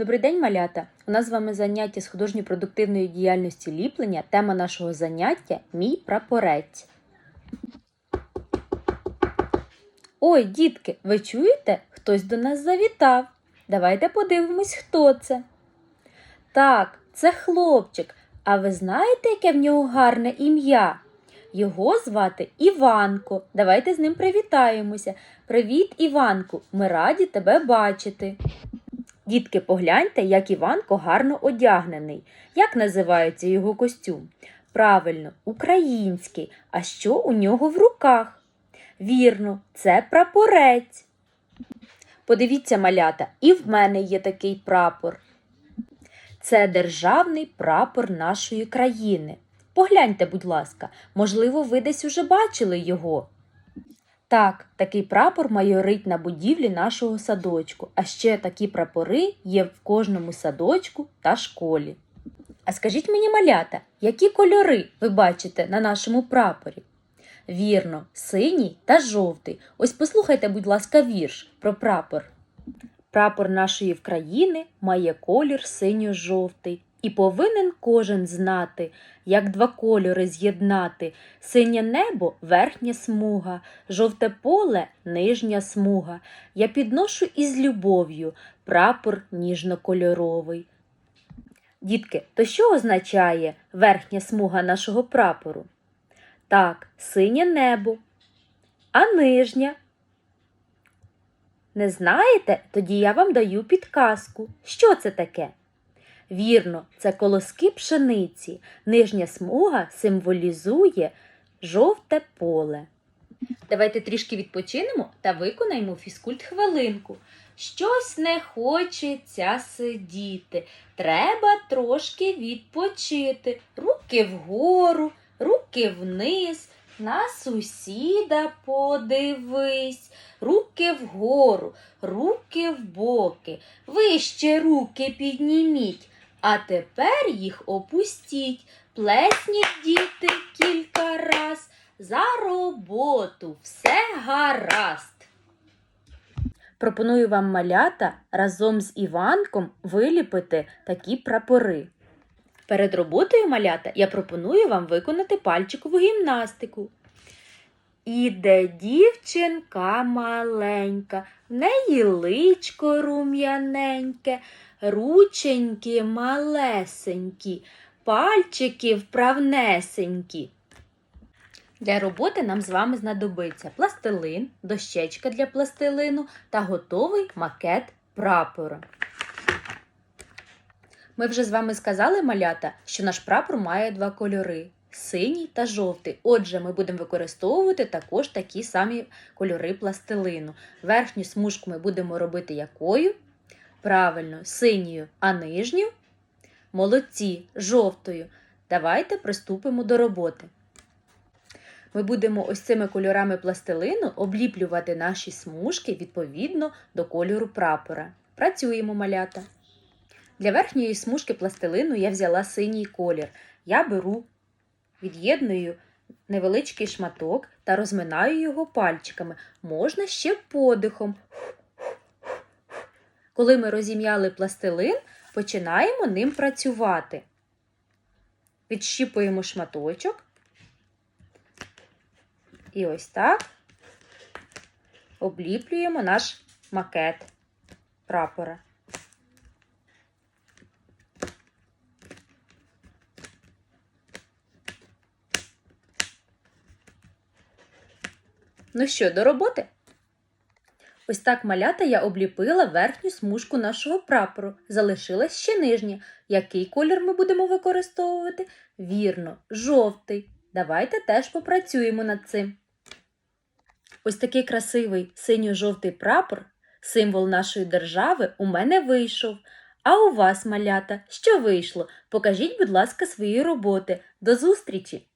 Добрий день, малята! У нас з вами заняття з художньо-продуктивної діяльності ліплення. Тема нашого заняття Мій прапорець. Ой, дітки, ви чуєте? Хтось до нас завітав. Давайте подивимось, хто це. Так, це хлопчик. А ви знаєте, яке в нього гарне ім'я? Його звати Іванко. Давайте з ним привітаємося. Привіт, Іванку! Ми раді тебе бачити. Дітки, погляньте, як Іванко гарно одягнений. Як називається його костюм? Правильно, український. А що у нього в руках? Вірно, це прапорець. Подивіться, малята, і в мене є такий прапор. Це державний прапор нашої країни. Погляньте, будь ласка, можливо, ви десь уже бачили його. Так, такий прапор майорить на будівлі нашого садочку, а ще такі прапори є в кожному садочку та школі. А скажіть мені, малята, які кольори ви бачите на нашому прапорі? Вірно, синій та жовтий. Ось послухайте, будь ласка, вірш про прапор. Прапор нашої країни має колір синьо-жовтий, і повинен кожен знати, як два кольори з'єднати. Синє небо верхня смуга, жовте поле нижня смуга. Я підношу із любов'ю прапор ніжнокольоровий. Дітки, то що означає верхня смуга нашого прапору? Так, синє небо. А нижня? Не знаєте? Тоді я вам даю підказку. Що це таке? Вірно, це колоски пшениці. Нижня смуга символізує жовте поле. Давайте трішки відпочинемо та виконаємо фізкульт хвилинку. Щось не хочеться сидіти. Треба трошки відпочити. Руки вгору, руки вниз. На сусіда подивись, руки вгору, руки в боки, вище руки підніміть, а тепер їх опустіть. Плесніть діти кілька раз. За роботу все гаразд. Пропоную вам малята разом з Іванком виліпити такі прапори. Перед роботою малята я пропоную вам виконати пальчикову гімнастику. Іде дівчинка маленька, в неї личко рум'яненьке, рученьки малесенькі, пальчики вправнесенькі. Для роботи нам з вами знадобиться пластилин, дощечка для пластилину та готовий макет прапора. Ми вже з вами сказали, малята, що наш прапор має два кольори синій та жовтий. Отже, ми будемо використовувати також такі самі кольори пластилину. Верхню смужку ми будемо робити якою? Правильно, синьою, а нижню молодці, жовтою. Давайте приступимо до роботи. Ми будемо ось цими кольорами пластилину обліплювати наші смужки відповідно до кольору прапора. Працюємо малята. Для верхньої смужки пластилину я взяла синій колір. Я беру, від'єдную невеличкий шматок та розминаю його пальчиками. Можна ще подихом. Коли ми розім'яли пластилин, починаємо ним працювати. Відщіпуємо шматочок. І ось так обліплюємо наш макет прапора. Ну що, до роботи? Ось так малята я обліпила верхню смужку нашого прапору. Залишилась ще нижня. Який колір ми будемо використовувати? Вірно, жовтий. Давайте теж попрацюємо над цим. Ось такий красивий синьо-жовтий прапор, символ нашої держави, у мене вийшов. А у вас, малята, що вийшло? Покажіть, будь ласка, свої роботи. До зустрічі!